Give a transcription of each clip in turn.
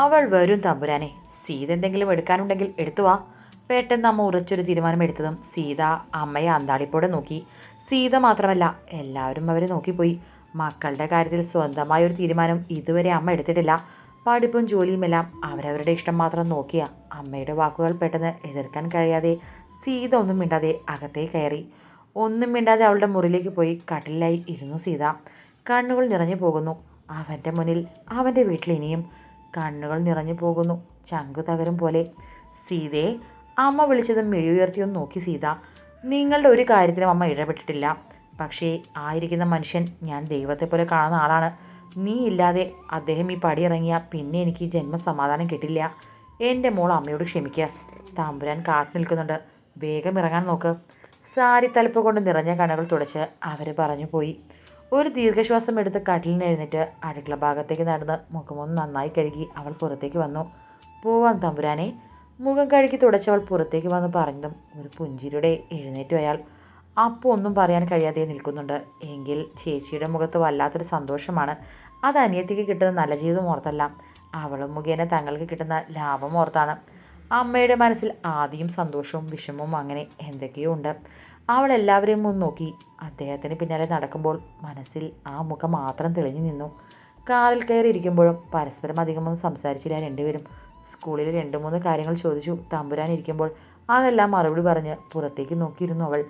അവൾ വരും തമ്പുരാനെ. സീത എന്തെങ്കിലും എടുക്കാനുണ്ടെങ്കിൽ എടുത്തു വാ. പെട്ടെന്ന് അമ്മ ഉറച്ചൊരു തീരുമാനം എടുത്തതും സീത അമ്മയെ അന്താളിപ്പോടെ നോക്കി. സീത മാത്രമല്ല എല്ലാവരും അവരെ നോക്കിപ്പോയി. മക്കളുടെ കാര്യത്തിൽ സ്വന്തമായ ഒരു തീരുമാനം ഇതുവരെ അമ്മ എടുത്തിട്ടില്ല. പഠിപ്പും ജോലിയുമെല്ലാം അവരവരുടെ ഇഷ്ടം മാത്രം നോക്കിയ. അമ്മയുടെ വാക്കുകൾ പെട്ടെന്ന് എതിർക്കാൻ കഴിയാതെ സീത ഒന്നും മിണ്ടാതെ അകത്തേ കയറി. ഒന്നും മിണ്ടാതെ അവളുടെ മുറിയിലേക്ക് പോയി കട്ടിലായി ഇരുന്നു സീത. കണ്ണുകൾ നിറഞ്ഞു പോകുന്നു. അവന്റെ മുന്നിൽ അവന്റെ വീട്ടിൽ ഇനിയും കണ്ണുകൾ നിറഞ്ഞു പോകുന്നു. ചങ്ക് തകരും പോലെ. സീതയെ അമ്മ വിളിച്ചതും മെഴിയുയർത്തിയൊന്ന് നോക്കി സീത. നിങ്ങളുടെ ഒരു കാര്യത്തിലും അമ്മ ഇടപെട്ടിട്ടില്ല. പക്ഷേ ആയിരിക്കുന്ന മനുഷ്യൻ ഞാൻ ദൈവത്തെ പോലെ കാണുന്ന ആളാണ്. നീ ഇല്ലാതെ അദ്ദേഹം ഈ പടി ഇറങ്ങിയ പിന്നെ എനിക്ക് ജന്മസമാധാനം ജന്മ സമാധാനം കിട്ടില്ല. എന്റെ മോൾ അമ്മയോട് ക്ഷമിക്കുക തമ്പുരാൻ കാത്തു നിൽക്കുന്നുണ്ട്. വേഗം ഇറങ്ങാൻ നോക്ക്. സാരി തലപ്പ് കൊണ്ട് നിറഞ്ഞ കണ്ണുകൾ തുടച്ച് അവർ പറഞ്ഞു പോയി. ഒരു ദീർഘശ്വാസം എടുത്ത് കട്ടിലിന് എഴുന്നേറ്റ് അടുക്കള ഭാഗത്തേക്ക് നടന്ന് മുഖമൊന്ന് നന്നായി കഴുകി അവൾ പുറത്തേക്ക് വന്നു. പോവാൻ തമ്പുരാനെ. മുഖം കഴുകി തുടച്ചവൾ പുറത്തേക്ക് വന്ന് പറഞ്ഞതും ഒരു പുഞ്ചിരിയുടെ എഴുന്നേറ്റ് അയാൾ. അപ്പോൾ ഒന്നും പറയാൻ കഴിയാതെ നിൽക്കുന്നുണ്ട്. എങ്കിൽ ചേച്ചിയുടെ മുഖത്ത് വല്ലാത്തൊരു സന്തോഷമാണ്. അത് അനിയത്തിക്ക് കിട്ടുന്ന നല്ല ജീവിതം ഓർത്തല്ല. അവളും മുഖേന തങ്ങൾക്ക് കിട്ടുന്ന ലാഭം ഓർത്താണ്. അമ്മയുടെ മനസ്സിൽ ആദ്യം സന്തോഷവും വിഷമവും അങ്ങനെ എന്തൊക്കെയോ ഉണ്ട്. അവൾ എല്ലാവരെയും ഒന്ന് നോക്കി. അദ്ദേഹത്തിന് പിന്നാലെ നടക്കുമ്പോൾ മനസ്സിൽ ആ മുഖം മാത്രം തെളിഞ്ഞു നിന്നു. കാറിൽ കയറി ഇരിക്കുമ്പോഴും പരസ്പരം അധികമൊന്നും സംസാരിച്ചില്ല. രണ്ടുപേരും സ്കൂളിൽ രണ്ട് മൂന്ന് കാര്യങ്ങൾ ചോദിച്ചു. തമ്പുരാൻ ഇരിക്കുമ്പോൾ അതെല്ലാം മറുപടി പറഞ്ഞ് പുറത്തേക്ക് നോക്കിയിരുന്നു അവൾ.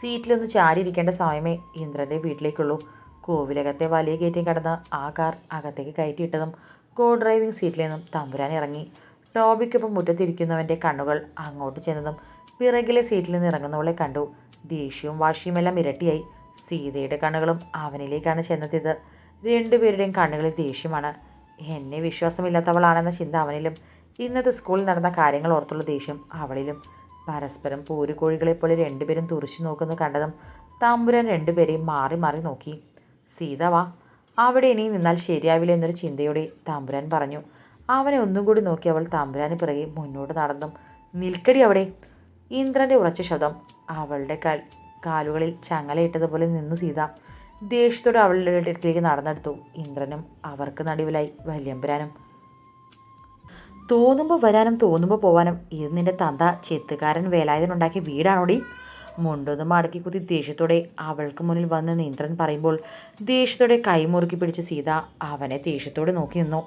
സീറ്റിലൊന്ന് ചാരിയിരിക്കേണ്ട സമയമേ ഇന്ദ്രന്റെ വീട്ടിലേക്കുള്ളൂ. കോവിലകത്തെ വലിയ ഗേറ്റും കടന്ന് ആ കാർ അകത്തേക്ക് കയറ്റിയിട്ടതും കോ ഡ്രൈവിംഗ് സീറ്റിൽ നിന്നും തമ്പുരാൻ ഇറങ്ങി. ടോബിക്കൊപ്പം മുറ്റത്തിരിക്കുന്നവന്റെ കണ്ണുകൾ അങ്ങോട്ട് ചെന്നതും പിറകിലെ സീറ്റിൽ നിന്ന് ഇറങ്ങുന്നവളെ കണ്ടു. ദേഷ്യവും വാശിയുമെല്ലാം ഇരട്ടിയായി. സീതയുടെ കണ്ണുകളും അവനിലേക്കാണ് ചെന്നെത്തിയത്. രണ്ടുപേരുടെയും കണ്ണുകളിൽ ദേഷ്യമാണ്. എന്നെ വിശ്വാസമില്ലാത്തവളാണെന്ന ചിന്ത അവനിലും. ഇന്നത്തെ സ്കൂളിൽ നടന്ന കാര്യങ്ങൾ ഓർത്തുള്ള ദേഷ്യം അവളിലും. പരസ്പരം പൂരുകോഴികളെ പോലെ രണ്ടുപേരും തുറച്ചു നോക്കുന്നു കണ്ടതും തമ്പുരാൻ രണ്ടുപേരെയും മാറി മാറി നോക്കി. സീത വാ. അവിടെ ഇനി നിന്നാൽ ശരിയാവില്ല എന്നൊരു ചിന്തയോടെ തമ്പുരാൻ പറഞ്ഞു. അവനെ ഒന്നും കൂടി നോക്കി അവൾ തമ്പുരാന് പിറകെ മുന്നോട്ട് നടന്നും. നിൽക്കടി അവിടെ. ഇന്ദ്രന്റെ ഉറച്ച ശബ്ദം അവളുടെ കാൽ കാലുകളിൽ ചങ്ങലയിട്ടതുപോലെ നിന്നു സീത. ദേഷ്യത്തോടെ അവളുടെ അടുക്കിലേക്ക് നടന്നെടുത്തു. ഇന്ദ്രനും അവർക്ക് നടുവിലായി വല്യമ്പരാനും. തോന്നുമ്പോൾ വരാനും തോന്നുമ്പോൾ പോവാനും. ഇത് നിന്റെ തന്ത ചെത്തുകാരൻ വേലായുധനുണ്ടാക്കിയ വീടാണോടി? മുണ്ടൊന്ന് മടക്കി കുത്തി ദേഷ്യത്തോടെ അവൾക്ക് മുന്നിൽ വന്ന് ഇന്ദ്രൻ പറയുമ്പോൾ ദേഷ്യത്തോടെ കൈമുറുക്കി പിടിച്ച സീത അവനെ ദേഷ്യത്തോടെ നോക്കി നിന്നു.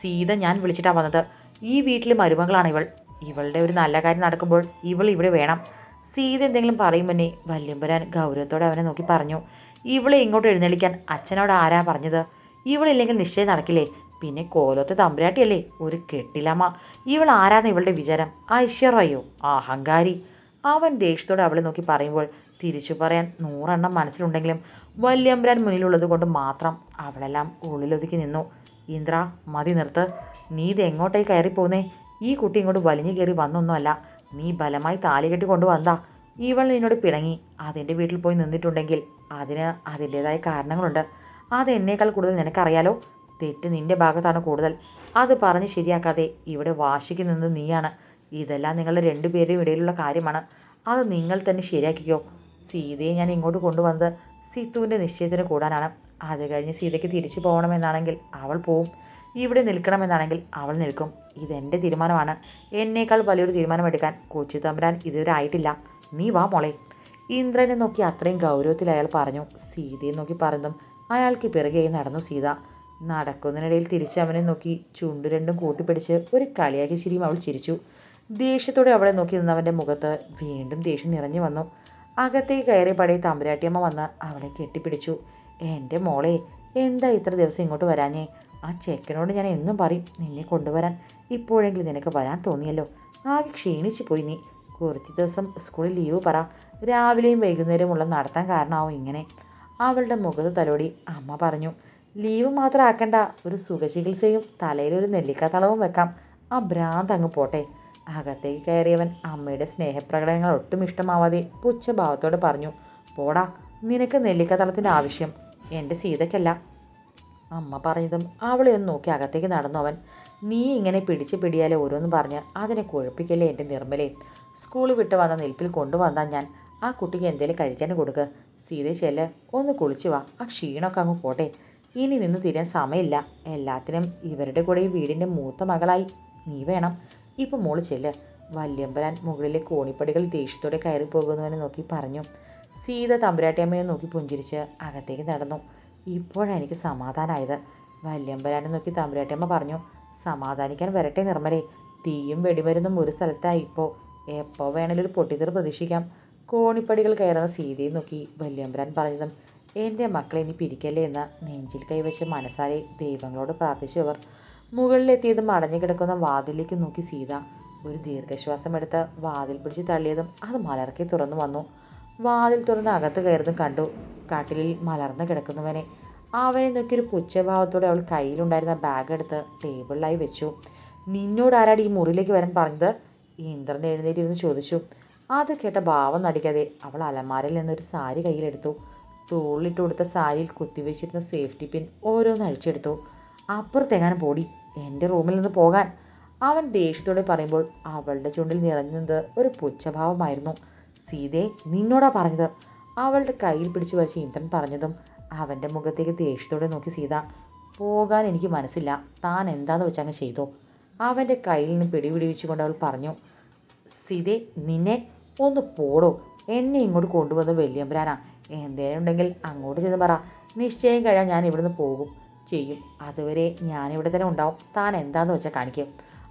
സീത ഞാൻ വിളിച്ചിട്ടാണ് വന്നത്. ഈ വീട്ടിലെ മരുമകളാണ് ഇവൾ. ഇവളുടെ ഒരു നല്ല കാര്യം നടക്കുമ്പോൾ ഇവൾ ഇവിടെ വേണം. സീത എന്തെങ്കിലും പറയും മുന്നേ വല്യമ്പരാൻ ഗൗരവത്തോടെ അവനെ നോക്കി പറഞ്ഞു. ഇവളെ ഇങ്ങോട്ട് എഴുന്നേൽക്കാൻ അച്ഛനോട് ആരാ പറഞ്ഞത്? ഇവളില്ലെങ്കിൽ നിശ്ചയം നടക്കില്ലേ? പിന്നെ കോലത്തെ തമ്പുരാട്ടിയല്ലേ? ഒരു കെട്ടിലമ്മ. ഇവൾ ആരാന്ന് ഇവളുടെ വിചാരം. ഐശ്വറയോ അഹങ്കാരി. അവൻ ദേഷ്യത്തോടെ അവളെ നോക്കി പറയുമ്പോൾ തിരിച്ചു പറയാൻ നൂറെണ്ണം മനസ്സിലുണ്ടെങ്കിലും വല്യമ്പരാൻ മുന്നിലുള്ളത് കൊണ്ട് മാത്രം അവളെല്ലാം ഉള്ളിലൊതുക്കി നിന്നു. ഇന്ദ്ര മതി നിർത്ത്. നീ ഇത് എങ്ങോട്ടേക്ക് കയറിപ്പോന്നേ? ഈ കുട്ടി ഇങ്ങോട്ട് വലിഞ്ഞു കയറി വന്നൊന്നുമല്ല. നീ ബലമായി താലി കെട്ടി കൊണ്ടുവന്നാ ഇവൾ നിന്നോട് പിണങ്ങി. അതിന്റെ വീട്ടിൽ പോയി നിന്നിട്ടുണ്ടെങ്കിൽ അതിന് അതിന്റേതായ കാരണങ്ങളുണ്ട്. അത് എന്നേക്കാൾ കൂടുതൽ നിനക്കറിയാലോ? തെറ്റ് നിന്റെ ഭാഗത്താണ് കൂടുതൽ. അത് പറഞ്ഞ് ശരിയാക്കാതെ ഇവിടെ വാശിക്ക് നിന്ന് നീയാണ്. ഇതെല്ലാം നിങ്ങളുടെ രണ്ടുപേരുടെയും ഇടയിലുള്ള കാര്യമാണ്. അത് നിങ്ങൾ തന്നെ ശരിയാക്കിക്കോ. സീതയെ ഞാൻ ഇങ്ങോട്ട് കൊണ്ടുവന്നത് സിത്തുവിന്റെ നിശ്ചയത്തിന് കൂടാനാണ്. അത് കഴിഞ്ഞ് സീതയ്ക്ക് തിരിച്ചു പോകണമെന്നാണെങ്കിൽ അവൾ പോവും. ഇവിടെ നിൽക്കണമെന്നാണെങ്കിൽ അവൾ നിൽക്കും. ഇതെന്റെ തീരുമാനമാണ്. എന്നേക്കാൾ വലിയൊരു തീരുമാനമെടുക്കാൻ കൊച്ചു തമ്പുരാൻ ഇതുവരെ ആയിട്ടില്ല. നീ വാ മോളെ. ഇന്ദ്രനെ നോക്കി അത്രയും ഗൗരവത്തിൽ അയാൾ പറഞ്ഞു. സീതയെ നോക്കി പറഞ്ഞതും അയാൾക്ക് പിറകെ നടന്നു സീത. നടക്കുന്നതിനിടയിൽ തിരിച്ച് അവനെ നോക്കി ചുണ്ടു രണ്ടും കൂട്ടിപ്പിടിച്ച് ഒരു കളിയാക്കി ചിരിയും അവൾ ചിരിച്ചു. ദേഷ്യത്തോടെ അവളെ നോക്കി നിന്നവന്റെ മുഖത്ത് വീണ്ടും ദേഷ്യം നിറഞ്ഞു വന്നു. അകത്തേക്ക് കയറി പടയെ തമ്പുരാട്ടിയമ്മ വന്ന് അവളെ കെട്ടിപ്പിടിച്ചു. എന്റെ മോളെ എന്താ ഇത്ര ദിവസം ഇങ്ങോട്ട് വരാഞ്ഞേ? ആ ചേക്കനോട് ഞാൻ എന്നും പറയും നിന്നെ കൊണ്ടുവരാൻ ഇപ്പോഴെങ്കിലും നിനക്ക് വരാൻ തോന്നിയല്ലോ. ആകെ ക്ഷീണിച്ചു പോയി നീ. കുറച്ച് ദിവസം സ്കൂളിൽ ലീവ് പറ. രാവിലെയും വൈകുന്നേരവും വൈകുന്നേരമുള്ള നടത്താൻ കാരണമാവും ഇങ്ങനെ. അവളുടെ മുഖത്ത് തലോടി അമ്മ പറഞ്ഞു ലീവ് മാത്രം ആക്കണ്ട. ഒരു സുഖചികിത്സയും തലയിലൊരു നെല്ലിക്കത്തളവും വെക്കാം. ആ ഭ്രാന്ത് അങ്ങ് പോട്ടെ. അകത്തേക്ക് കയറിയവൻ അമ്മയുടെ സ്നേഹപ്രകടനങ്ങൾ ഒട്ടും ഇഷ്ടമാവാതെ പുച്ഛഭാവത്തോട് പറഞ്ഞു പോടാ നിനക്ക് നെല്ലിക്കത്തളത്തിന്റെ ആവശ്യം. എന്റെ സീതയ്ക്കല്ല. അമ്മ പറഞ്ഞതും അവളെ ഒന്ന് നോക്കി അകത്തേക്ക് നടന്നു അവൻ. നീ ഇങ്ങനെ പിടിച്ച് പിടിയാലേ ഓരോന്ന് പറഞ്ഞ് അതിനെ കുഴപ്പിക്കല്ലേ എന്റെ നിർമ്മലേ? സ്കൂൾ വിട്ട് വന്ന നിൽപ്പിൽ കൊണ്ടുവന്നാൽ ഞാൻ. ആ കുട്ടിക്ക് എന്തേലും കഴിക്കാൻ കൊടുക്ക്. സീതയെ ചെല്ല് ഒന്ന് കുളിച്ചു വാ. ആ ക്ഷീണമൊക്കെ അങ്ങ് പോട്ടെ. ഇനി നിന്ന് തീരാൻ സമയമില്ല. എല്ലാത്തിനും ഇവരുടെ കൂടെ ഈ വീടിന്റെ മൂത്ത മകളായി. നീ വേണം. ഇപ്പം മോൾ ചെല്ല്. വല്യമ്പരാൻ മുകളിലെ കോണിപ്പടികൾ ദേഷ്യത്തോടെ കയറി പോകുന്നവനെ നോക്കി പറഞ്ഞു. സീത തമ്പുരാട്ടിയമ്മയെ നോക്കി പുഞ്ചിരിച്ച് അകത്തേക്ക് നടന്നു. ഇപ്പോഴാണ് എനിക്ക് സമാധാനമായത് വല്യമ്പരാനെ നോക്കി തമ്പുരാട്ടിയമ്മ പറഞ്ഞു സമാധാനിക്കാൻ വരട്ടെ നിർമ്മലേ. തീയും വെടിമരുന്നും ഒരു സ്ഥലത്തായി ഇപ്പോൾ എപ്പോൾ വേണേലും ഒരു പൊട്ടിത്തെറി പ്രതീക്ഷിക്കാം. കോണിപ്പടികൾ കയറുന്ന സീതയെ നോക്കി വല്യമ്പരാൻ പറഞ്ഞതും എന്റെ മക്കളെ ഇനി പിരിക്കല്ലേ എന്ന് നെഞ്ചിൽ കൈവച്ച് മനസ്സാലെ ദൈവങ്ങളോട് പ്രാർത്ഥിച്ചവർ മുകളിലെത്തിയതും അടഞ്ഞു കിടക്കുന്ന വാതിലേക്ക് നോക്കി സീത ഒരു ദീർഘശ്വാസം എടുത്ത് വാതിൽ പിടിച്ച് തള്ളിയതും അത് മലർക്കി തുറന്നു വന്നു. വാതിൽ തുറന്ന് അകത്ത് കയറുന്നു കണ്ടു. കാട്ടിലിൽ മലർന്ന് കിടക്കുന്നവനെ. അവനെ നോക്കിയൊരു പുച്ഛഭാവത്തോടെ അവൾ കയ്യിലുണ്ടായിരുന്ന ബാഗ് എടുത്ത് ടേബിളിലായി വെച്ചു. നിന്നോട് ആരാടി ഈ മുറിയിലേക്ക് വരാൻ പറഞ്ഞത്? ഇന്ദ്രൻ എഴുന്നേറ്റിരുന്ന് ചോദിച്ചു. അത് കേട്ട ഭാവം നടിക്കാതെ അവൾ അലമാരയിൽ നിന്നൊരു സാരി കയ്യിലെടുത്തു. തോളിലിട്ട് കൊടുത്ത സാരിയിൽ കുത്തിവെച്ചിരുന്ന സേഫ്റ്റി പിൻ ഓരോന്ന് അഴിച്ചെടുത്തു. അപ്പുറത്തെങ്ങാനും പോടി. എന്റെ റൂമിൽ നിന്ന് പോകാൻ. അവൻ ദേഷ്യത്തോടെ പറയുമ്പോൾ അവളുടെ ചുണ്ടിൽ നിറഞ്ഞത് ഒരു പുച്ഛഭാവമായിരുന്നു. സീതേ നിന്നോടാ പറഞ്ഞത്. അവളുടെ കയ്യിൽ പിടിച്ചു വലിച്ച് ഇന്ദ്രൻ പറഞ്ഞതും അവന്റെ മുഖത്തേക്ക് ദേഷ്യത്തോടെ നോക്കി സീത പോകാൻ എനിക്ക് മനസ്സില്ല. താൻ എന്താന്ന് വെച്ചങ്ങ് ചെയ്തു. അവന്റെ കയ്യിൽ നിന്ന് പിടിപിടിവിച്ചുകൊണ്ട് അവൾ പറഞ്ഞു സീതെ നിന്നെ ഒന്ന് പോടോ. എന്നെ ഇങ്ങോട്ട് കൊണ്ടുവന്ന് വലിയമ്പരാനാ. എന്തേലും ഉണ്ടെങ്കിൽ അങ്ങോട്ട് ചെന്ന് പറ. നിശ്ചയം കഴിയാൻ ഞാൻ ഇവിടുന്ന് പോകും. ചെയ്യും. അതുവരെ ഞാനിവിടെ തന്നെ ഉണ്ടാവും. താൻ എന്താന്ന് വെച്ചാൽ കാണിക്കും.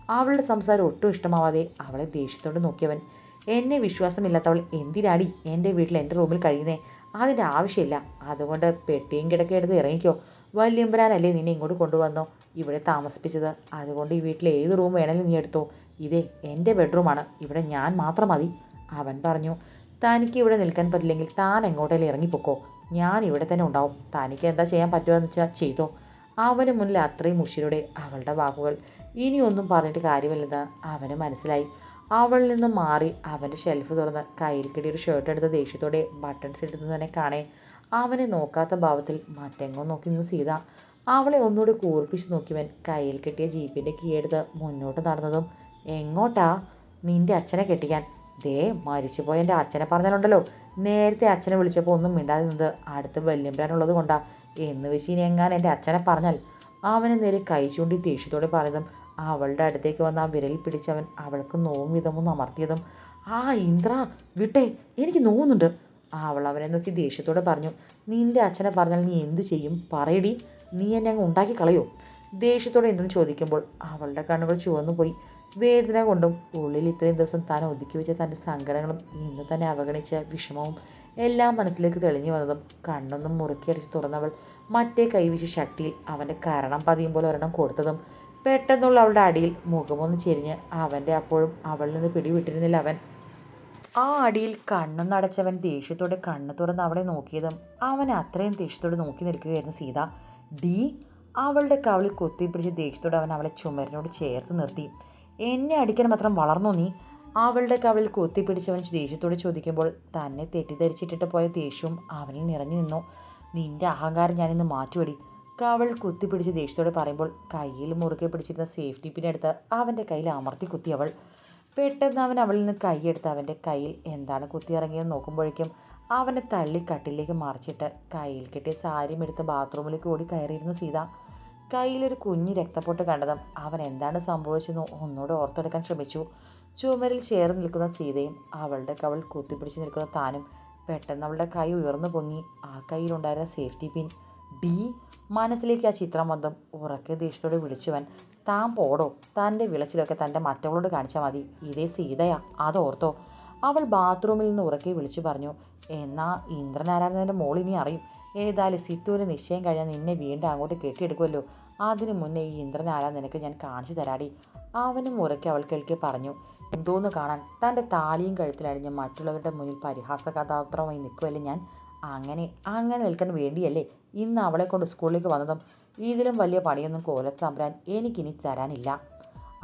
അവളുടെ സംസാരം ഒട്ടും ഇഷ്ടമാവാതെ അവളെ ദേഷ്യത്തോടെ നോക്കിയവൻ എന്നെ വിശ്വാസമില്ലാത്തവൾ എന്തിനാടി എന്റെ വീട്ടിൽ എന്റെ റൂമിൽ കഴിയുന്നേ? അതിന്റെ ആവശ്യമില്ല. അതുകൊണ്ട് പെട്ടിയും കിടക്കെടുത്ത് ഇറങ്ങിക്കോ. വല്യമ്പരാനല്ലേ നിന്നെ ഇങ്ങോട്ട് കൊണ്ടുവന്നോ? ഇവിടെ താമസിപ്പിച്ചത്. അതുകൊണ്ട് ഈ വീട്ടിലെ ഏത് റൂം വേണമെങ്കിലും നീ എടുത്തോ. ഇതേ എന്റെ ബെഡ്റൂമാണ് ഇവിടെ ഞാൻ മാത്രം മതി. അവൻ പറഞ്ഞു തനിക്ക് ഇവിടെ നിൽക്കാൻ പറ്റില്ലെങ്കിൽ താൻ എങ്ങോട്ടേലും ഇറങ്ങിപ്പോക്കോ. ഞാൻ ഇവിടെ തന്നെ ഉണ്ടാവും. തനിക്ക് എന്താ ചെയ്യാൻ പറ്റുമെന്ന് വെച്ചാൽ ചെയ്തോ. അവന് മുന്നിൽ അത്രയും മുഷിരുടെ അവളുടെ വാക്കുകൾ. ഇനിയൊന്നും പറഞ്ഞിട്ട് കാര്യമില്ലെന്ന് അവന് മനസ്സിലായി. അവളിൽ നിന്ന് മാറി അവന്റെ ഷെൽഫ് തുറന്ന് കയ്യിൽ കിട്ടിയ ഒരു ഷർട്ട് എടുത്ത ദേഷ്യത്തോടെ ബട്ടൺസ് ഇടുന്നതിനെ കാണേ. അവനെ നോക്കാത്ത ഭാവത്തിൽ മറ്റെങ്ങോ നോക്കി നിന്ന് സീത. അവളെ ഒന്നുകൂടി കൂർപ്പിച്ച് നോക്കിയവൻ കയ്യിൽ കിട്ടിയ ജീപ്പിന്റെ കീ എടുത്ത് മുന്നോട്ട് നടന്നതും എങ്ങോട്ടാ? നിന്റെ അച്ഛനെ കെട്ടിക്കാൻ. ദേ മരിച്ചുപോയ എന്റെ അച്ഛനെ പറഞ്ഞാലുണ്ടല്ലോ. നേരത്തെ അച്ഛനെ വിളിച്ചപ്പോൾ ഒന്നും മിണ്ടാതെ നിന്നത് അടുത്ത് വല്യമ്പരാനുള്ളത് കൊണ്ടാ. എന്ന് വെച്ച് ഇനി എങ്ങാൻ എന്റെ അച്ഛനെ പറഞ്ഞാൽ? അവനെ നേരെ കൈ ചൂണ്ടി ദേഷ്യത്തോടെ പറഞ്ഞതും അവളുടെ അടുത്തേക്ക് വന്ന് ആ വിരൽ പിടിച്ചവൻ അവൾക്ക് നോവും വിധമൊന്നും അമർത്തിയതും ആ ഇന്ദ്ര വിട്ടേ എനിക്ക് നോവുന്നുണ്ട്. അവൾ അവനെ നോക്കി ദേഷ്യത്തോടെ പറഞ്ഞു നിന്റെ അച്ഛനെ പറഞ്ഞാൽ നീ എന്ത് ചെയ്യും? പറയടി നീ എന്നെ അങ്ങ് ഉണ്ടാക്കി കളയോ? ദേഷ്യത്തോടെ എന്തെന്ന് ചോദിക്കുമ്പോൾ അവളുടെ കണ്ണുകൾ ചുവന്നു പോയി. വേദന കൊണ്ടും ഉള്ളിൽ ഇത്രയും ദിവസം താൻ ഒതുക്കി വെച്ച തന്റെ സങ്കടങ്ങളും ഇന്ന് തന്നെ അവഗണിച്ച വിഷമവും എല്ലാം മനസ്സിലേക്ക് തെളിഞ്ഞു വന്നതും കണ്ണൊന്നും മുറുക്കിയടിച്ച് തുറന്നവൾ മറ്റേ കൈവീശ ശക്തിയിൽ അവന്റെ കരണം പതിയും പോലെ ഒരെണ്ണം കൊടുത്തതും പെട്ടെന്നുള്ള അവളുടെ അടിയിൽ മുഖമൊന്ന് ചെരിഞ്ഞ് അവന്റെ അപ്പോഴും അവളിൽ നിന്ന് പിടിവിട്ടിരുന്നില്ല അവൻ. ആ അടിയിൽ കണ്ണൊന്ന് അടച്ചവൻ ദേഷ്യത്തോടെ കണ്ണ് തുറന്ന് അവളെ നോക്കിയതും അവൻ അത്രയും ദേഷ്യത്തോടെ നോക്കി നിൽക്കുകയായിരുന്നു സീത. ഡി അവളുടെ കവളിൽ കൊത്തിപ്പിടിച്ച് ദേഷ്യത്തോടെ അവൻ അവളെ ചുമരിനോട് ചേർത്ത് നിർത്തി. എന്നെ അടിക്കാൻ മാത്രം വളർന്നു നീ? അവളുടെ കവളിൽ കൊത്തിപ്പിടിച്ചവൻ ദേഷ്യത്തോട് ചോദിക്കുമ്പോൾ തന്നെ തെറ്റിദ്ധരിച്ചിട്ടിട്ട് പോയ ദേഷ്യവും അവനിൽ നിറഞ്ഞു നിന്നു. നിന്റെ അഹങ്കാരം ഞാനിന്ന് മാറ്റുവടി. കവൾ കുത്തിപ്പിടിച്ച് ദേഷ്യത്തോടെ പറയുമ്പോൾ കയ്യിൽ മുറുകെ പിടിച്ചിരുന്ന സേഫ്റ്റി പിൻ പിന്നെടുത്ത് അവന്റെ കയ്യിൽ അമർത്തി കുത്തി അവൾ. പെട്ടെന്ന് അവൻ അവളിൽ നിന്ന് കൈയെടുത്ത് അവന്റെ കയ്യിൽ എന്താണ് കുത്തിയിറങ്ങിയെന്ന് നോക്കുമ്പോഴേക്കും അവനെ തള്ളി കട്ടിലേക്ക് മറിച്ചിട്ട് കയ്യിൽ കെട്ടിയ സാരിയും എടുത്ത് ബാത്റൂമിലേക്ക് ഓടി കയറിയിരുന്നു സീത. കയ്യിലൊരു കുഞ്ഞു രക്തപ്പൊട്ട് കണ്ടതും അവൻ എന്താണ് സംഭവിച്ചെന്ന് ഒന്നുകൂടെ ഓർത്തെടുക്കാൻ ശ്രമിച്ചു. ചുമരിൽ ചേർന്ന് നിൽക്കുന്ന സീതയും അവളുടെ കവൾ കുത്തിപ്പിടിച്ച് നിൽക്കുന്ന താനും പെട്ടെന്ന് അവളുടെ കൈ ഉയർന്നു പൊങ്ങി. ആ കയ്യിലുണ്ടായിരുന്ന സേഫ്റ്റി പിൻ ഡി മനസ്സിലേക്ക് ആ ചിത്രം വന്നു ഉറക്കെ ദേഷ്യത്തോടെ വിളിച്ചുവൻ താൻ പോടോ തന്റെ വിളച്ചിലൊക്കെ തന്റെ മറ്റവളോട് കാണിച്ചാൽ മതി ഇതേ സീതയാ അതോർത്തോ അവൾ ബാത്റൂമിൽ നിന്ന് ഉറക്കെ വിളിച്ചു പറഞ്ഞു എന്നാ ഇന്ദ്രനാരായണന്റെ മോൾ ഇനി അറിയും. ഏതായാലും സിത്തൂര് നിശ്ചയം കഴിഞ്ഞാൽ നിന്നെ വീണ്ടും അങ്ങോട്ട് കെട്ടിയെടുക്കുമല്ലോ അതിനു മുന്നേ ഈ ഇന്ദ്രനാരാ നിനക്ക് ഞാൻ കാണിച്ചു തരാടി. അവനും ഉറക്കെ അവൾ കേൾക്കെ പറഞ്ഞു എന്തോന്ന് കാണാൻ? തന്റെ താലിയും കഴുത്തിലടിഞ്ഞ് മറ്റുള്ളവരുടെ മുന്നിൽ പരിഹാസ കഥാപാത്രമായി നിൽക്കുമല്ലേ ഞാൻ? അങ്ങനെ അങ്ങനെ നിൽക്കാൻ വേണ്ടിയല്ലേ ഇന്ന് അവളെ കൊണ്ട് സ്കൂളിലേക്ക് വന്നതും ഇതിലും വലിയ പണിയൊന്നും കോലത്തമ്പരാൻ എനിക്കിനി തരാനില്ല.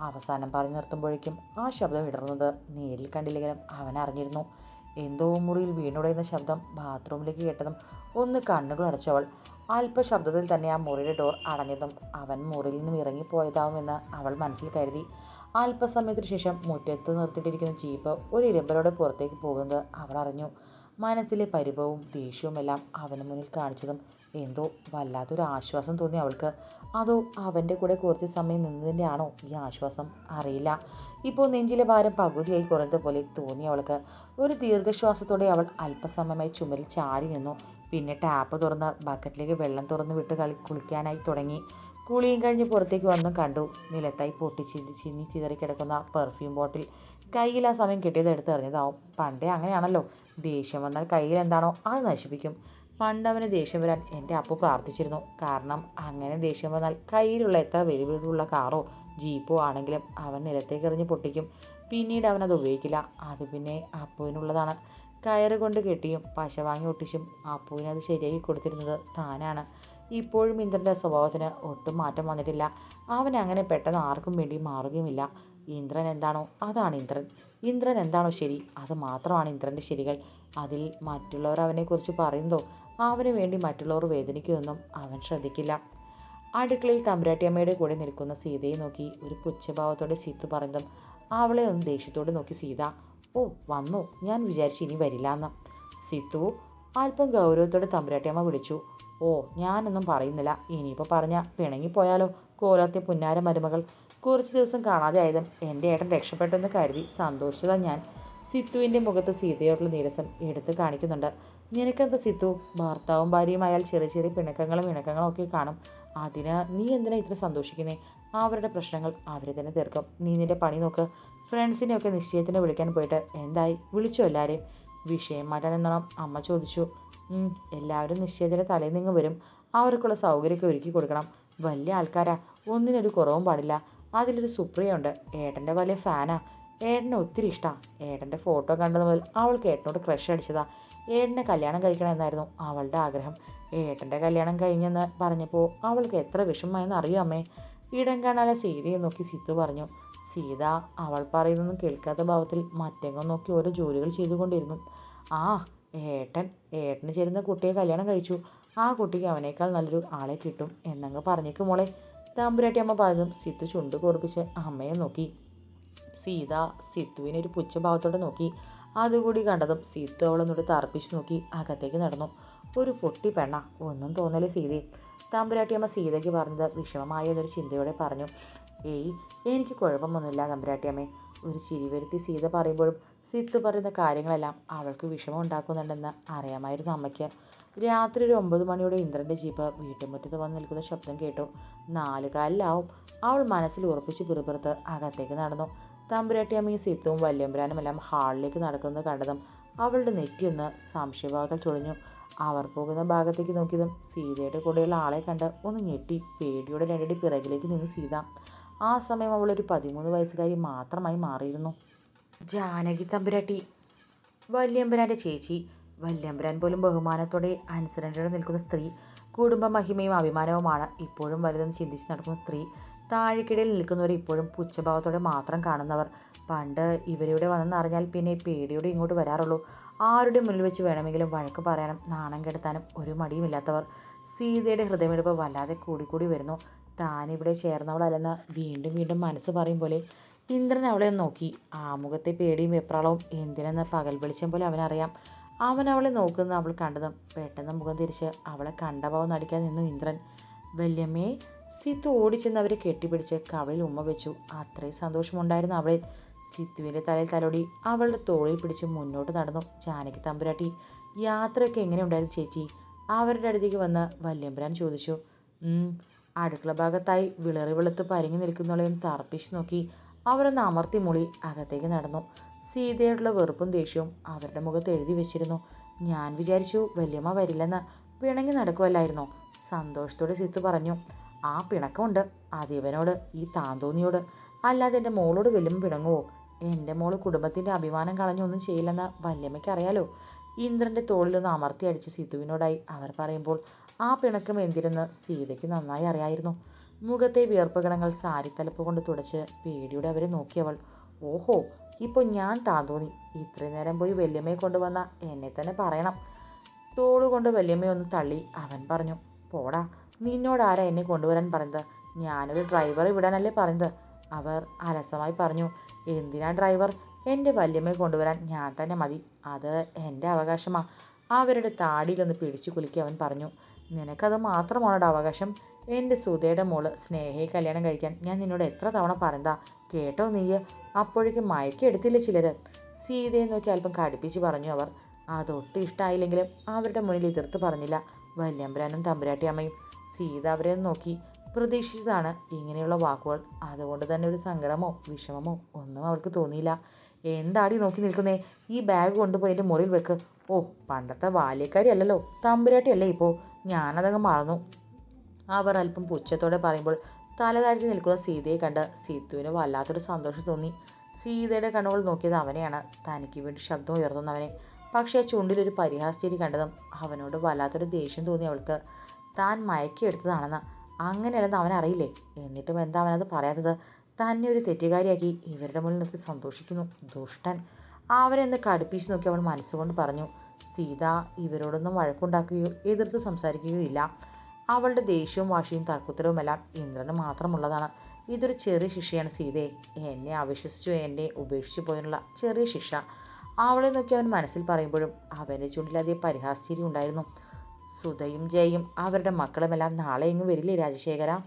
അവസാനം പറഞ്ഞു നിർത്തുമ്പോഴേക്കും ആ ശബ്ദം ഇടർന്നത് നേരിൽ കണ്ടില്ലെങ്കിലും അവൻ അറിഞ്ഞിരുന്നു. എന്തോ മുറിയിൽ വീണുടയുന്ന ശബ്ദം ബാത്റൂമിലേക്ക് കേട്ടതും ഒന്ന് കണ്ണുകൾ അടച്ചവൾ അല്പ ശബ്ദത്തിൽ തന്നെ ആ മുറിയുടെ ഡോർ അടഞ്ഞതും അവൻ മുറിയിൽ നിന്നും ഇറങ്ങിപ്പോയതാവുമെന്ന് അവൾ മനസ്സിൽ കരുതി. അല്പസമയത്തിന് ശേഷം മുറ്റത്ത് നിർത്തിയിട്ടിരിക്കുന്ന ജീപ്പ് ഒരു ഇരമ്പലോടെ പുറത്തേക്ക് പോകുന്നത് അവൾ അറിഞ്ഞു. മനസ്സിലെ പരിഭവവും ദേഷ്യവുമെല്ലാം അവന് മുന്നിൽ കാണിച്ചതും എന്തോ വല്ലാത്തൊരു ആശ്വാസം തോന്നി അവൾക്ക്. അതോ അവന്റെ കൂടെ കുറച്ച് സമയം നിന്നതിന്റെ ആണോ ഈ ആശ്വാസം? അറിയില്ല. ഇപ്പോൾ നെഞ്ചിലെ ഭാരം പകുതിയായി കുറഞ്ഞത് പോലെ തോന്നി അവൾക്ക്. ഒരു ദീർഘശ്വാസത്തോടെ അവൾ അല്പസമയമായി ചുമരിൽ ചാരി നിന്നു. പിന്നെ ടാപ്പ് തുറന്ന് ബക്കറ്റിലേക്ക് വെള്ളം തുറന്ന് വിട്ട് കളി കുളിക്കാനായി തുടങ്ങി. കുളിയും കഴിഞ്ഞ് പുറത്തേക്ക് വന്ന് കണ്ടു നിലത്തായി പൊട്ടിച്ചി ചിന്നി ചിതറി കിടക്കുന്ന പെർഫ്യൂം ബോട്ടിൽ. കയ്യിൽ ആ സമയം കിട്ടിയത് എടുത്തെറിഞ്ഞതാവും. പണ്ടേ അങ്ങനെയാണല്ലോ. ദേഷ്യം വന്നാൽ കയ്യിൽ എന്താണോ അത് നശിപ്പിക്കും. പണ്ടവന് ദേഷ്യം വരാൻ എന്റെ അപ്പു പ്രാർത്ഥിച്ചിരുന്നു. കാരണം അങ്ങനെ ദേഷ്യം വന്നാൽ കയ്യിലുള്ള എത്ര വെലുവിലുള്ള കാറോ ജീപ്പോ ആണെങ്കിലും അവൻ നിലത്തേക്ക് എറിഞ്ഞ് പൊട്ടിക്കും. പിന്നീട് അവനത് ഉപയോഗിക്കില്ല. അത് പിന്നെ അപ്പുവിനുള്ളതാണ്. കയറ് കൊണ്ട് കെട്ടിയും പശ വാങ്ങി ഒട്ടിച്ചും അപ്പുവിന് അത് ശരിയാക്കി കൊടുത്തിരുന്നത് താനാണ്. ഇപ്പോഴും ഇന്ദ്രന്റെ സ്വഭാവത്തിന് ഒട്ടും മാറ്റം വന്നിട്ടില്ല. അവൻ അങ്ങനെ പെട്ടെന്ന് ആർക്കും വേണ്ടി മാറുകയുമില്ല. ഇന്ദ്രൻ എന്താണോ അതാണ് ഇന്ദ്രൻ. ഇന്ദ്രൻ എന്താണോ ശരി അത് മാത്രമാണ് ഇന്ദ്രന്റെ ശരികൾ. അതിൽ മറ്റുള്ളവർ അവനെക്കുറിച്ച് പറയുന്നതോ അവന് വേണ്ടി മറ്റുള്ളവർ വേദനിക്കുമെന്നും അവൻ ശ്രദ്ധിക്കില്ല. അടുക്കളയിൽ തമ്പുരാട്ടിയമ്മയുടെ കൂടെ നിൽക്കുന്ന സീതയെ നോക്കി ഒരു പുച്ഛഭാവത്തോടെ സീത്തു പറഞ്ഞതും അവളെ ഒന്ന് ദേഷ്യത്തോടെ നോക്കി സീത ഓ വന്നു ഞാൻ വിചാരിച്ചു ഇനി വരില്ല എന്ന് സിത്തു അല്പം ഗൗരവത്തോടെ തമ്പുരാട്ടിയമ്മ വിളിച്ചു ഓ ഞാനൊന്നും പറയുന്നില്ല ഇനിയിപ്പോൾ പറഞ്ഞ പിണങ്ങിപ്പോയാലോ കോലത്തെ പുന്നാര മരുമകൾ. കുറച്ച് ദിവസം കാണാതെ ആയതും എന്റെ ഏട്ടൻ രക്ഷപ്പെട്ടെന്ന് കരുതി സന്തോഷിച്ചതാ ഞാൻ. സിത്തുവിന്റെ മുഖത്ത് സീതയോടുള്ള നീരസം എടുത്ത് കാണിക്കുന്നുണ്ട്. നിനക്കെന്താ സിത്തു? ഭർത്താവും ഭാര്യയും അയാൾ ചെറിയ ചെറിയ പിണക്കങ്ങളും ഇണക്കങ്ങളും ഒക്കെ കാണും. അതിന് നീ എന്തിനാ ഇത്ര സന്തോഷിക്കുന്നേ? അവരുടെ പ്രശ്നങ്ങൾ അവർ തന്നെ തീർക്കും. നീ നിന്റെ പണി നോക്ക്. ഫ്രണ്ട്സിനെയൊക്കെ നിശ്ചയത്തിന് വിളിക്കാൻ പോയിട്ട് എന്തായി? വിളിച്ചു എല്ലാവരെയും വിഷയം മാറ്റാൻ എന്നോണം അമ്മ ചോദിച്ചു. "ഉം, എല്ലാവരും നിശ്ചയത്തിന്റെ തലേന്നിങ്ങ് വരും. അവർക്കുള്ള സൗകര്യമൊക്കെ ഒരുക്കി കൊടുക്കണം. വലിയ ആൾക്കാരാ. ഒന്നിനൊരു കുറവും പാടില്ല. അതിലൊരു സുപ്രിയ ഉണ്ട് ഏട്ടന്റെ വലിയ ഫാനാ. ഏട്ടനെ ഒത്തിരി ഇഷ്ടമാണ് ഏട്ടന്റെ ഫോട്ടോ കണ്ടത് മുതൽ അവൾക്ക് ഏട്ടനോട് ക്രഷ് അടിച്ചതാ. ഏട്ടനെ കല്യാണം കഴിക്കണമെന്നായിരുന്നു അവളുടെ ആഗ്രഹം. ഏട്ടന്റെ കല്യാണം കഴിഞ്ഞെന്ന് പറഞ്ഞപ്പോൾ അവൾക്ക് എത്ര വിഷമമായെന്ന് അറിയോ അമ്മേ? ഇടം കാണാതെ സീതയെ നോക്കി സിത്തു പറഞ്ഞു. സീത അവൾ പറയുന്നൊന്നും കേൾക്കാത്ത ഭാവത്തിൽ മറ്റെങ്ങും നോക്കി ഓരോ ജോലികൾ ചെയ്തുകൊണ്ടിരുന്നു. ആ ഏട്ടൻ ഏട്ടന് ചേരുന്ന കുട്ടിയെ കല്യാണം കഴിച്ചു. ആ കുട്ടിക്ക് അവനേക്കാൾ നല്ലൊരു ആളെ കിട്ടും എന്നങ്ങ് പറഞ്ഞേക്ക് മോളെ. തമ്പുരാട്ടി അമ്മ പറഞ്ഞതും സിത്തു ചുണ്ട് കുറിപ്പിച്ച് അമ്മയെ നോക്കി. സീത സിത്തുവിനെ ഒരു പുച്ഛഭാവത്തോടെ നോക്കി. അതുകൂടി കണ്ടതും സിത്തു അവളൊന്നുകൂടി തറപ്പിച്ച് നോക്കി അകത്തേക്ക് നടന്നു. ഒരു പൊട്ടി പെണ്ണ. ഒന്നും തോന്നലേ സീതയെ തമ്പുരാട്ടിയമ്മ സീതയ്ക്ക് പറഞ്ഞത് വിഷമമായ എന്നൊരു ചിന്തയോടെ പറഞ്ഞു. ഏയ് എനിക്ക് കുഴപ്പമൊന്നുമില്ല തമ്പുരാട്ടിയമ്മേ. ഒരു ചിരി വരുത്തി സീത പറയുമ്പോഴും സിത്തു പറയുന്ന കാര്യങ്ങളെല്ലാം അവൾക്ക് വിഷമം ഉണ്ടാക്കുന്നുണ്ടെന്ന് അറിയാമായിരുന്നു അമ്മയ്ക്ക്. രാത്രി ഒരു ഒമ്പത് മണിയോടെ ഇന്ദ്രന്റെ ജീപ്പ് വീട്ടുമുറ്റത്ത് വന്ന് നിൽക്കുന്ന ശബ്ദം കേട്ടു. നാലുകാലിലാവും. അവൾ മനസ്സിൽ ഉറപ്പിച്ച് പിറുപിറുത്ത് അകത്തേക്ക് നടന്നു. തമ്പുരാട്ടിയമ്മയും സിത്തുവും വല്യമ്പുരാനുമെല്ലാം ഹാളിലേക്ക് നടക്കുന്നത് കണ്ടതും അവളുടെ നെറ്റിയൊന്ന് സംശയഭാഗത്തിൽ ചൊളിഞ്ഞു. അവർ പോകുന്ന ഭാഗത്തേക്ക് നോക്കിയതും സീതയുടെ കൂടെയുള്ള ആളെ കണ്ട് ഒന്ന് ഞെട്ടി പേടിയോടെ രണ്ടടി പിറകിലേക്ക് നിന്ന് സീത. ആ സമയം അവൾ ഒരു പതിമൂന്ന് വയസ്സുകാരി മാത്രമായി മാറിയിരുന്നു. ജാനകി തമ്പുരാട്ടി വല്യമ്പുരാന്റെ ചേച്ചി വല്യമ്പുരാൻ പോലും ബഹുമാനത്തോടെ അനുസരണയോടെ നിൽക്കുന്ന സ്ത്രീ കുടുംബ മഹിമയും അഭിമാനവുമാണ്. ഇപ്പോഴും വലുതെന്ന് ചിന്തിച്ച് നടക്കുന്ന സ്ത്രീ താഴേക്കിടയിൽ നിൽക്കുന്നവർ ഇപ്പോഴും പുച്ഛഭാവത്തോടെ മാത്രം കാണുന്നവർ. പണ്ട് ഇവരിവിടെ വന്നെന്നറിഞ്ഞാൽ പിന്നെ പേടിയോടെ ഇങ്ങോട്ട് വരാറുള്ളൂ. ആരുടെ മുന്നിൽ വെച്ച് വേണമെങ്കിലും വഴക്ക് പറയാനും നാണം കെടുത്താനും ഒരു മടിയുമില്ലാത്തവർ. സീതയുടെ ഹൃദയമെടുപ്പ് വല്ലാതെ കൂടിക്കൂടി വരുന്നു. താനിവിടെ ചേർന്നവളല്ലെന്ന് വീണ്ടും വീണ്ടും മനസ്സ് പറയും പോലെ ഇന്ദ്രൻ അവളെ നോക്കി. ആമുഖത്തെ പേടിയും വെപ്രാളവും എന്തിനെന്ന് പകൽ വെളിച്ചം പോലെ അവനറിയാം. അവൻ അവളെ നോക്കുന്നത് അവൾ കണ്ടതും പെട്ടെന്ന് മുഖം തിരിച്ച് അവളെ കണ്ടഭാവം നടിക്കാൻ നിന്നു ഇന്ദ്രൻ. വല്യമ്മേ സിത്തു ഓടിച്ചെന്ന് അവരെ കെട്ടിപ്പിടിച്ച് കവളിൽ ഉമ്മ വെച്ചു. അത്രയും സന്തോഷമുണ്ടായിരുന്നു അവളിൽ. സിത്തുവിന്റെ തലയിൽ തലോടി അവളുടെ തോളിൽ പിടിച്ച് മുന്നോട്ട് നടന്നു. ജാനകി തമ്പുരാട്ടി യാത്രയൊക്കെ എങ്ങനെ ഉണ്ടായിരുന്നു ചേച്ചി? അവരുടെ അടുത്തേക്ക് വന്ന് വല്യമ്പുരാൻ ചോദിച്ചു. അടുക്കള ഭാഗത്തായി വിളറി വെളുത്ത് പരിങ്ങി നിൽക്കുന്നവളെയും തറപ്പിച്ച് നോക്കി അവരൊന്ന് അമർത്തി മുളി അകത്തേക്ക് നടന്നു. സീതയോടുള്ള വെറുപ്പും ദേഷ്യവും അവരുടെ മുഖത്ത് എഴുതി വെച്ചിരുന്നു. ഞാൻ വിചാരിച്ചു വല്യമ്മ വരില്ലെന്ന് പിണങ്ങി നടക്കുമല്ലായിരുന്നോ സന്തോഷത്തോടെ സീത്തു പറഞ്ഞു ആ പിണക്കമുണ്ട് അതിവനോട് ഈ താന്തോന്നിയോട്. അല്ലാതെ എന്റെ മോളോട് വല്യമ്മ പിണങ്ങുവോ? എന്റെ മോൾ കുടുംബത്തിന്റെ അഭിമാനം കളഞ്ഞൊന്നും ചെയ്യില്ലെന്ന് വല്യമ്മയ്ക്ക് അറിയാലോ ഇന്ദ്രന്റെ തോളിലൊന്ന് അമർത്തി അടിച്ച് സീതുവിനോടായി അവർ പറയുമ്പോൾ ആ പിണക്കം എന്തിരുന്ന് സീതയ്ക്ക് നന്നായി അറിയായിരുന്നു. മുഖത്തെ വിയർപ്പ് ഗണങ്ങൾ സാരിത്തലപ്പ് കൊണ്ട് തുടച്ച് പേടിയോടെ അവരെ നോക്കിയവൾ ഓഹോ ഇപ്പോൾ ഞാൻ താന്തോന്നി ഇത്രയും നേരം പോയി വല്യമ്മയെ കൊണ്ടുവന്ന എന്നെ തന്നെ പറയണം. തോളുകൊണ്ട് വല്യമ്മയെ ഒന്ന് തള്ളി അവൻ പറഞ്ഞു പോടാ നിന്നോടാരാ എന്നെ കൊണ്ടുവരാൻ പറഞ്ഞത്? ഞാനൊരു ഡ്രൈവറെ വിടാനല്ലേ പറഞ്ഞത്. അവർ അലസമായി പറഞ്ഞു എന്തിനാ ഡ്രൈവർ എന്റെ വല്യമ്മയെ കൊണ്ടുവരാൻ ഞാൻ തന്നെ മതി. അത് എന്റെ അവകാശമാണ് അവരുടെ താടിയിലൊന്ന് പിടിച്ചു കുലുക്കി അവൻ പറഞ്ഞു നിനക്കത് മാത്രമാണോടാ അവകാശം? എന്റെ സുധയുടെ മോൾ സ്നേഹയെ കല്യാണം കഴിക്കാൻ ഞാൻ നിന്നോട് എത്ര തവണ പറഞ്ഞതാ? കേട്ടോ നീയ്. അപ്പോഴേക്കും മയക്കി എടുത്തില്ല ചിലർ സീതയെ നോക്കി അല്പം കടുപ്പിച്ച് പറഞ്ഞു അവർ. അതൊട്ടും ഇഷ്ടമായില്ലെങ്കിലും അവരുടെ മുന്നിൽ എതിർത്ത് പറഞ്ഞില്ല. വല്യമ്പരാനും തമ്പുരാട്ടി അമ്മയും. സീത അവരെ നോക്കി പ്രതീക്ഷിച്ചതാണ് ഇങ്ങനെയുള്ള വാക്കുകൾ. അതുകൊണ്ട് തന്നെ ഒരു സങ്കടമോ വിഷമമോ ഒന്നും അവൾക്ക് തോന്നിയില്ല. എന്താടി നോക്കി നിൽക്കുന്നേ? ഈ ബാഗ് കൊണ്ടുപോയി എന്റെ മുറിയിൽ വെക്ക്. ഓ പണ്ടത്തെ ബാല്യക്കാരി അല്ലല്ലോ തമ്പുരാട്ടി അല്ലേ ഇപ്പോൾ ഞാനതങ്ങ് മറന്നു. അവർ അല്പം പുച്ഛത്തോടെ പറയുമ്പോൾ തല നിൽക്കുന്ന സീതയെ കണ്ട് സീത്തുവിന് വല്ലാത്തൊരു സന്തോഷം തോന്നി. സീതയുടെ കണ്ണുകൾ നോക്കിയത് അവനെയാണ്. തനിക്ക് വേണ്ടി ശബ്ദം ഉയർത്തുന്നവനെ പക്ഷേ ചുണ്ടിലൊരു പരിഹാസ്ചേരി കണ്ടതും അവനോട് വല്ലാത്തൊരു ദേഷ്യം തോന്നി അവൾക്ക്. താൻ മയക്കിയെടുത്തതാണെന്ന് അങ്ങനെയല്ലെന്ന് അവനറിയില്ലേ എന്നിട്ടും എന്താ അവനത് പറയാത്തത്? തന്നെ ഒരു തെറ്റുകാരിയാക്കി ഇവരുടെ മുന്നിൽ നിർത്തി സന്തോഷിക്കുന്നു. ദുഷ്ടൻ. അവരെന്ന് കടുപ്പിച്ച് നോക്കി അവൾ മനസ്സുകൊണ്ട് പറഞ്ഞു. സീത ഇവരോടൊന്നും വഴക്കുണ്ടാക്കുകയോ എതിർത്ത് സംസാരിക്കുകയോ ഇല്ല. അവളുടെ ദേഷ്യവും വാശിയും തർക്കുത്തരവുമെല്ലാം ഇന്ദ്രന് മാത്രമുള്ളതാണ്. ഇതൊരു ചെറിയ ശിക്ഷയാണ് സീതയെ. എന്നെ അവശ്വസിച്ചു എന്നെ ഉപേക്ഷിച്ചു പോയതിനുള്ള ചെറിയ ശിക്ഷ. അവളെ നോക്കി അവൻ മനസ്സിൽ പറയുമ്പോഴും അവന്റെ ചുണ്ടിലധികം പരിഹാസ്ചിരി ഉണ്ടായിരുന്നു. സുധയും ജയയും അവരുടെ മക്കളുമെല്ലാം നാളെ എങ്ങും വരില്ലേ രാജശേഖര?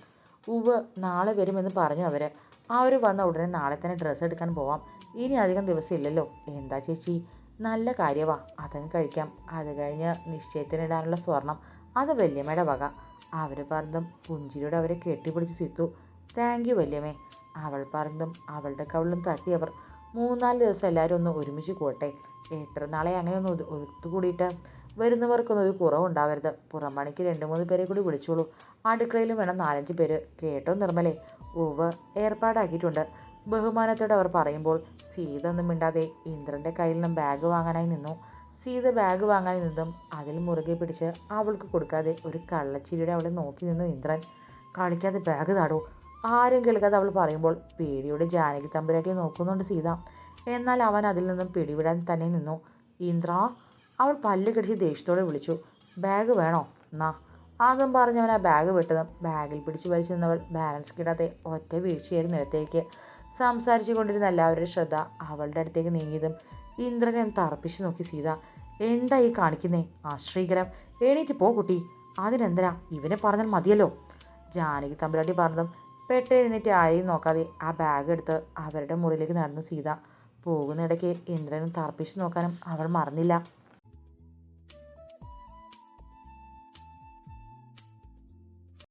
ഉവ് നാളെ വരുമെന്ന് പറഞ്ഞു അവർ അവർ വന്ന ഉടനെ നാളെ തന്നെ ഡ്രസ്സ് എടുക്കാൻ പോവാം. ഇനി അധികം ദിവസം ഇല്ലല്ലോ. എന്താ ചേച്ചി? നല്ല കാര്യവാ. അതങ്ങ് കഴിക്കാം. അത് കഴിഞ്ഞ് നിശ്ചയത്തിനിടാനുള്ള സ്വർണം. അത് വല്യമ്മയുടെ വക. അവർ പറഞ്ഞതും പുഞ്ചിരിയോട് അവരെ കെട്ടിപ്പിടിച്ച് സിത്തു താങ്ക് യു വല്യമ്മേ. അവൾ പറഞ്ഞതും അവളുടെ കവിളും തട്ടി അവർ. മൂന്നാൽ ദിവസം എല്ലാവരും ഒന്ന് ഒരുമിച്ച് കൂട്ടെ എത്ര നാളെ അങ്ങനെ ഒന്ന് ഒതു- ഒത്തുകൂടിയിട്ട് വരുന്നവർക്കൊന്നും ഒരു കുറവുണ്ടാവരുത് പുറംപണിക്ക് രണ്ട് മൂന്ന് പേരെ കൂടി വിളിച്ചോളൂ. അടുക്കളയിലും വേണം നാലഞ്ച് പേര്. കേട്ടോ നിർമ്മലേ. ഉവ് ഏർപ്പാടാക്കിയിട്ടുണ്ട്. ബഹുമാനത്തോടെ അവർ പറയുമ്പോൾ സീത ഒന്നും മിണ്ടാതെ ഇന്ദ്രന്റെ കയ്യിൽ നിന്നും ബാഗ് വാങ്ങാനായി നിന്നു. സീത ബാഗ് വാങ്ങാൻ നിന്നും അതിൽ മുറുകെ പിടിച്ച് അവൾക്ക് കൊടുക്കാതെ ഒരു കള്ളച്ചിരിയുടെ അവളെ നോക്കി നിന്നു ഇന്ദ്രൻ. കളിക്കാതെ ബാഗ് താടോ. ആരും കേൾക്കാതെ അവൾ പറയുമ്പോൾ പേടിയോടെ ജാനകി തമ്പുരാട്ടിയെ നോക്കുന്നുണ്ട് സീത. എന്നാൽ അവൻ അതിൽ നിന്നും പിടിവിടാൻ തന്നെ നിന്നു. ഇന്ദ്ര അവൾ പല്ല് കടിച്ച് ദേഷ്യത്തോടെ വിളിച്ചു. ബാഗ് വേണോ? എന്നാ ആദ്യം പറഞ്ഞവൻ ആ ബാഗ് വിട്ടതും. ബാഗിൽ പിടിച്ച് വലിച്ചു നിന്നവൾ ബാലൻസ് കിടാതെ ഒറ്റ വീഴ്ചയായിരുന്നു നിലത്തേക്ക്. സംസാരിച്ചു കൊണ്ടിരുന്ന എല്ലാവരുടെ ശ്രദ്ധ അവളുടെ അടുത്തേക്ക് നീങ്ങിയതും ഇന്ദ്രനെ തറപ്പിച്ച് നോക്കി സീത. എന്താ ഈ കാണിക്കുന്നേ? ആശ്രീകരം എണീറ്റ് പോ കുട്ടി. അതിനെന്തിനാ? ഇവനെ പറഞ്ഞാൽ മതിയല്ലോ. ജാനകി തമ്പുരാട്ടി പറഞ്ഞതും പെട്ടെഴുന്നേറ്റ് ആരെയും നോക്കാതെ ആ ബാഗ് എടുത്ത് അവരുടെ മുറിയിലേക്ക് നടന്നു സീത. പോകുന്നിടയ്ക്ക് ഇന്ദ്രനും തറപ്പിച്ചു നോക്കാനും അവൾ മറന്നില്ല.